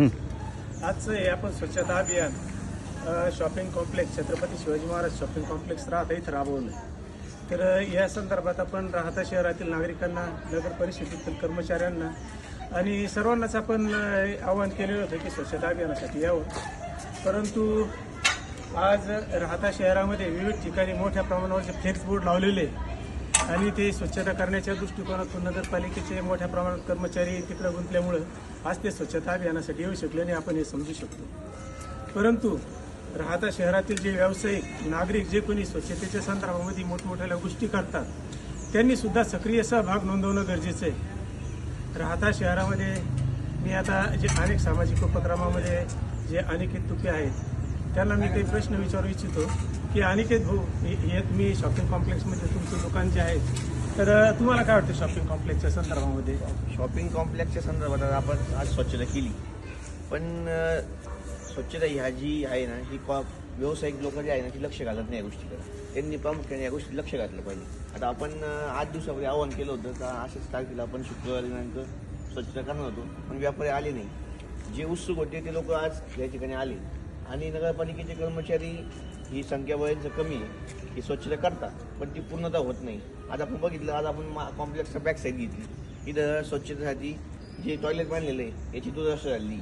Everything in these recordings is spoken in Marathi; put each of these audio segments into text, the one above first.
आजचं हे आपण स्वच्छता अभियान shopping complex Chhatrapati Shivaji Maharaj shopping complex राहता इथं राबवलं तर या संदर्भात आपण राहता शहरातील नागरिकांना नगर परिषदेतील कर्मचाऱ्यांना आणि सर्वांनाच आपण आवाहन केलेलं होतं की स्वच्छता अभियानासाठी यावं परंतु आज राहता शहरामध्ये विविध ठिकाणी मोठ्या प्रमाणावरचे फ्लेक्स बोर्ड लावलेले आहे. आणि ते स्वच्छता करण्याच्या दृष्टिकोनातून नगरपालिकेचे मोठ्या प्रमाणात कर्मचारी तिकडे गुंतल्यामुळं आज ते स्वच्छता अभियानासाठी येऊ शकले आणि आपण हे समजू शकतो. परंतु राहता शहरातील जे व्यावसायिक नागरिक जे कोणी स्वच्छतेच्या संदर्भामध्ये मोठमोठ्या गोष्टी करतात त्यांनी सुद्धा सक्रिय सहभाग नोंदवणं गरजेचं आहे. राहता शहरामध्ये मी आता जे अनेक सामाजिक उपक्रमामध्ये जे अनेक तुपे आहेत त्यांना मी काही प्रश्न विचारू इच्छितो. की अनिकेत भाऊ हो, हे तुम्ही शॉपिंग कॉम्प्लेक्समध्ये तुमचं दुकान जे आहे तर तुम्हाला काय वाटतं शॉपिंग कॉम्प्लेक्सच्या संदर्भामध्ये? शॉपिंग कॉम्प्लेक्सच्या संदर्भात आपण आज स्वच्छता केली. पण स्वच्छता ह्या जी आहे ना ही कॉ व्यावसायिक लोक जे आहे ना ती लक्ष घालत नाही या गोष्टीकडे. त्यांनी प्रामुख्याने या गोष्टी लक्ष घातलं पाहिजे. आता आपण आठ दिवसामध्ये आवाहन केलं होतं का अशाच तारखेला आपण शुक्रवार दिनांक स्वच्छता करणार होतो पण व्यापारी आले नाही. जे उत्सुक होते ते लोक आज या ठिकाणी आले. आणि नगरपालिकेचे कर्मचारी ही संख्या वयांचं कमी आहे ही स्वच्छता करतात पण ती पूर्णतः होत नाही. आज आपण बघितलं आज आपण कॉम्प्लेक्सचा बॅक साईड घेतली. इथं स्वच्छतेसाठी जे टॉयलेट बांधलेलं आहे याची दुर्दशा झाली.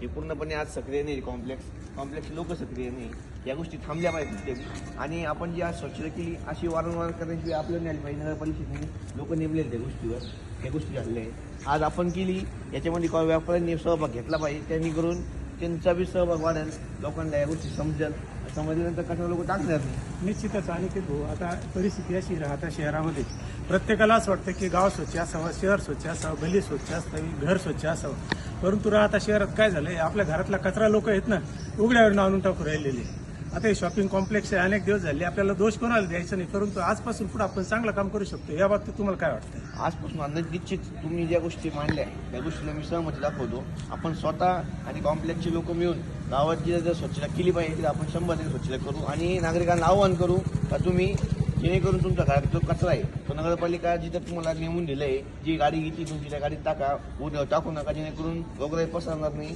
हे पूर्णपणे आज सक्रिय नाही कॉम्प्लेक्स कॉम्प्लेक्स लोक सक्रिय नाही. या गोष्टी थांबल्या पाहिजेत आणि आपण जी आज स्वच्छता केली अशी वारंवार करण्याची आपल्याला नाही आली पाहिजे नगरपालिकेने लोक नेमले त्या गोष्टीवर ह्या गोष्टी झालेल्या आहेत. आज आपण केली याच्यामध्ये कॉ व्यापाऱ्यांनी सहभाग घेतला पाहिजे. त्यांनी करून त्यांचा बी सहभाग वाढेल. लोकांना या गोष्टी समजेल. समजल्यानंतर कशा लोक टाकणार नाही निश्चितच ते भाऊ आता परिस्थिती अशी राहता शहरामध्ये. प्रत्येकाला असं वाटतं की गाव स्वच्छ असावं शहर स्वच्छ असावं गली स्वच्छ असावी घर स्वच्छ असावं. परंतु राहता शहरात काय झालंय? आपल्या घरातला कचरा लोक आहेत ना उघड्यावर आणून टाकून राहिलेले. आता हे शॉपिंग कॉम्प्लेक्स आहे अनेक दिवस झाले आपल्याला दोष कोणाला द्यायचा नाही. परंतु आजपासून पुढे आपण चांगलं काम करू शकतो. या बाबतीत तुम्हाला काय वाटतं? आजपासून अंदाज निश्चित तुम्ही ज्या गोष्टी मांडल्या त्या गोष्टीला मी सहमती दाखवतो. आपण स्वतः आणि कॉम्प्लेक्सचे लोक मिळून गावात जर स्वच्छता केली पाहिजे तर आपण शंभर टक्के स्वच्छता करू आणि नागरिकांना आवाहन करू का तुम्ही जेणेकरून तुमच्या घरात जो कचरा आहे तो नगरपालिका जिथे तुम्हाला नेमून दिलं आहे जी गाडी घेतली तुमची त्या गाडीत टाका उद्या टाकू नका जेणेकरून रोगराई पसरणार नाही.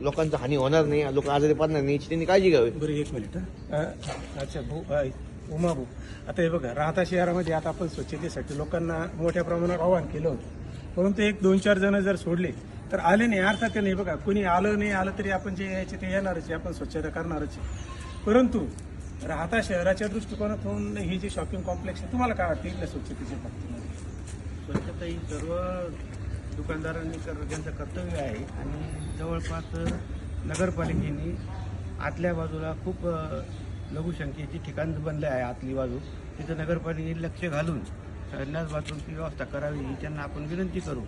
लोकांचा हानी होणार नाही लोक आजारी पडणार नाही याची त्यांनी काळजी घ्यावी. बरं एक मिनिट हं. अ, अच्छा भाऊ अ, उमा भाऊ आता हे बघा राहता शहरामध्ये आता आपण स्वच्छतेसाठी लोकांना मोठ्या प्रमाणावर आवाहन केलं होतं. परंतु एक दोन चार जण जर सोडले तर आले नाही. अर्थात ते नाही बघा कोणी आलं नाही आलं तरी आपण जे यायचे ते येणारच आहे आपण स्वच्छता करणारच आहे. परंतु राहता शहराच्या दृष्टिकोनातून ही जी शॉपिंग कॉम्प्लेक्स आहे तुम्हाला काय वाटतं इथल्या स्वच्छतेच्या बाबतीमध्ये? स्वच्छता ही सर्व दुकानदारांनी कर त्यांचं कर्तव्य आहे आणि जवळपास नगरपालिकेने आतल्या बाजूला खूप लघुसंख्येची ठिकाण बनले आहे आतली बाजू. तिथं नगरपालिकेने लक्ष घालून संडास बाथरूमची व्यवस्था करावी ही त्यांना आपण विनंती करू.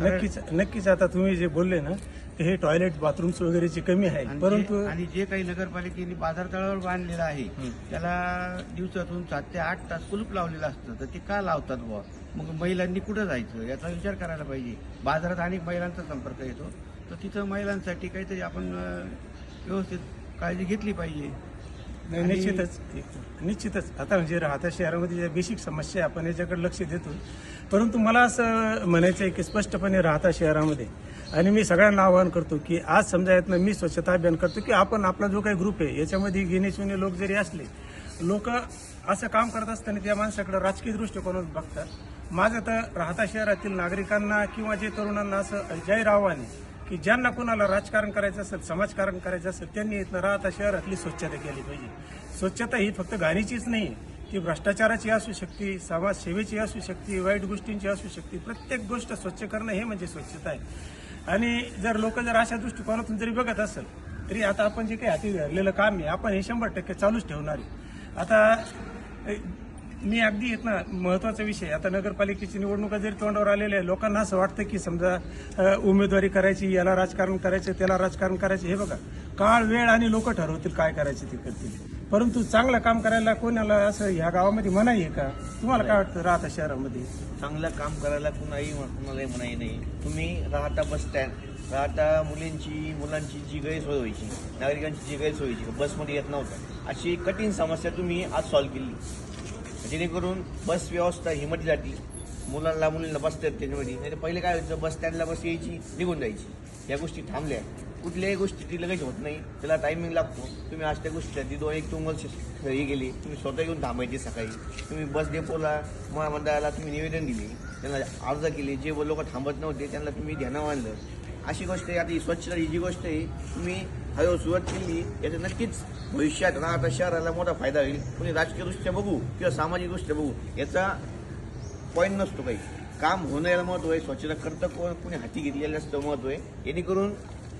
नक्कीच नक्कीच आता तुम्ही जे बोलले ना ते हे टॉयलेट बाथरूम्स वगैरेची कमी आहे आणि परंतु आणि जे काही नगरपालिकेने बाजारतळावर बांधलेलं आहे त्याला दिवसातून सात ते आठ तास कुलूप लावलेलं असतं. तर ते का लावतात बुवा? मग महिलांनी कुठं जायचं? याचा विचार करायला पाहिजे. बाजारात अनेक महिलांचा संपर्क येतो. तर तिथं महिलांसाठी काहीतरी आपण अं, व्यवस्थित काळजी घेतली पाहिजे. नाही, निश्चितच निश्चितच. आता म्हणजे राहत्या शहरामध्ये ज्या बेसिक समस्या आपण याच्याकडे लक्ष देतो. परंतु मला असं म्हणायचं आहे की स्पष्टपणे राहता शहरामध्ये. आणि मी सगळ्यांना आवाहन करतो की आज समजा यातनं मी स्वच्छता अभियान करतो की आपण आपला जो काही ग्रुप आहे याच्यामध्ये गिनेशिवने लोक जरी असले लोक असं काम करत असताना त्या माणसाकडे राजकीय दृष्टिकोनात बघतात. माझं तर राहता शहरातील नागरिकांना किंवा जे तरुणांना असं आव्हान आहे की ज्यांना कोणाला राजकारण करायचं असेल समाजकारण करायचं असेल त्यांनी इथं राहता शहरातली स्वच्छता केली पाहिजे. स्वच्छता ही फक्त घाणीचीच नाही ती भ्रष्टाचाराची असू शकते समाजसेवेची असू शकते वाईट गोष्टींची असू शकते. प्रत्येक गोष्ट स्वच्छ करणं हे म्हणजे स्वच्छता आहे. आणि जर लोक जर अशा दृष्टिकोनातून जरी बघत असेल तरी आता आपण जे काही हाती धरलेलं काम आहे आपण हे शंभर टक्के चालूच ठेवणार आहे. आता मी अगदी येत ना महत्त्वाचा विषय आता नगरपालिकेची निवडणुका जरी तोंडावर आलेल्या आहे लोकांना असं वाटतं की समजा उमेदवारी करायची याला राजकारण करायचं त्याला राजकारण करायचं हे बघा. काळ वेळ आणि लोक ठरवतील काय करायचे ते करतील. परंतु चांगलं काम करायला कोणाला असं ह्या गावामध्ये मनाई आहे का? तुम्हाला काय वाटतं राहता शहरामध्ये? चांगलं काम करायला कुणाही कुणालाही म्हणाही नाही. तुम्ही राहता बस स्टँड. राहता मुलींची मुलांची जी गैरसोय व्हायची नागरिकांची जी गैरसोय व्हायची बसमध्ये येत नव्हतं. अशी कठीण समस्या तुम्ही आज सॉल्व्ह केली. जेणेकरून बस व्यवस्था हिमतीसाठी मुलांना मुलींना बसतात त्याच्यामध्ये. नाही तर पहिले काय व्हायचं बस स्टँडला बस यायची निघून जायची. या गोष्टी थांबल्या. कुठल्याही गोष्टी ती लगेच होत नाही. त्याला टायमिंग लागतो. तुम्ही आज त्या गोष्टी दोन एक तुम्हाला हे गेली. तुम्ही स्वतः येऊन थांबायचे सकाळी. तुम्ही बस डेपोला महामंडळाला तुम्ही निवेदन दिले. त्यांना अर्ज केले. जे लोक थांबत नव्हते त्यांना तुम्ही ध्यानावर आणलं. अशी गोष्ट आहे आता ही स्वच्छता ही जी गोष्ट आहे तुम्ही हळूहळू सुरुवात केली याचा नक्कीच भविष्यात राहता शहराला मोठा फायदा होईल. कोणी राजकीयदृष्ट्या बघू किंवा सामाजिकदृष्ट्या बघू याचा पॉईंट नसतो काही. काम होणं याला महत्त्व आहे स्वच्छता करतं कोण कोणी हाती घेतलेलं असतं महत्त्व आहे. जेणेकरून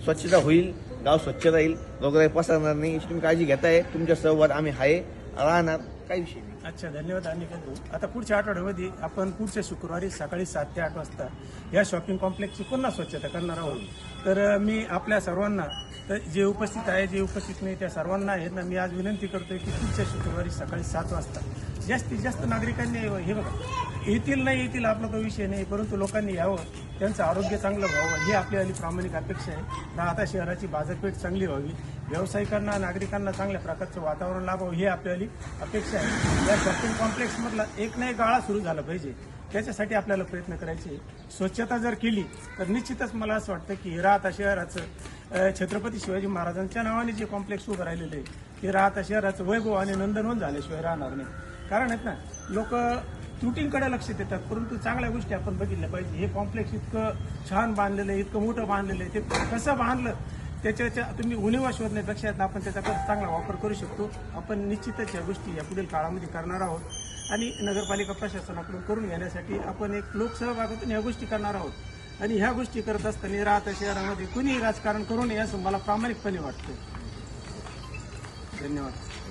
स्वच्छता होईल गाव स्वच्छ राहील रोगराई पसरणार नाही याची तुम्ही काळजी घेताय तुमच्या सहवाद आम्ही आहे राहणार काही विषय नाही. अच्छा धन्यवाद अनिकेत भाऊ आता पुढच्या आठवड्यामध्ये आपण पुढच्या शुक्रवारी सकाळी सात ते आठ वाजता या शॉपिंग कॉम्प्लेक्सची पुन्हा स्वच्छता करणार आहोत. तर मी आपल्या सर्वांना तर जे उपस्थित आहे जे उपस्थित नाही त्या सर्वांना आहे ना मी आज विनंती करतोय की पुढच्या शुक्रवारी सकाळी सात वाजता जास्तीत जास्त नागरिकांनी हे बघा येतील नाही येतील आपला तो विषय नाही परंतु लोकांनी यावं त्यांचं आरोग्य चांगलं व्हावं ही आपली प्रामाणिक अपेक्षा आहे. राहता शहराची बाजारपेठ चांगली व्हावी व्यावसायिकांना नागरिकांना चांगल्या प्रकारचं वातावरण लाभावं ही आपली अपेक्षा आहे. या शॉपिंग कॉम्प्लेक्समधला एक ना एक गाळा सुरू झाला पाहिजे. त्याच्यासाठी आपल्याला प्रयत्न करायचे स्वच्छता जर केली तर निश्चितच मला असं वाटतं की राहता शहराचं छत्रपती शिवाजी महाराजांच्या नावाने जे कॉम्प्लेक्स उभं राहिलेलं आहे ते राहता शहराचं वैभव आणि नंदनवन झाल्याशिवाय राहणार नाही. कारण आहेत ना लोक त्रुटींकडे लक्ष देतात परंतु चांगल्या गोष्टी आपण बघितल्या पाहिजे. हे कॉम्प्लेक्स इतकं छान बांधलेलं आहे इतकं मोठं बांधलेलं आहे. ते कसं बांधलं त्याच्या तुम्ही उणीवा शोधण्यापेक्षा आपण त्याचा चांगला वापर करू शकतो. आपण निश्चितच या गोष्टी या पुढील काळामध्ये करणार आहोत. आणि नगरपालिका प्रशासनाकडून करून घेण्यासाठी आपण एक लोकसहभागातून ह्या गोष्टी करणार आहोत. आणि ह्या गोष्टी करत असताना राहत्या शहरामध्ये कुणीही राजकारण करू नये असं मला प्रामाणिकपणे वाटतं धन्यवाद.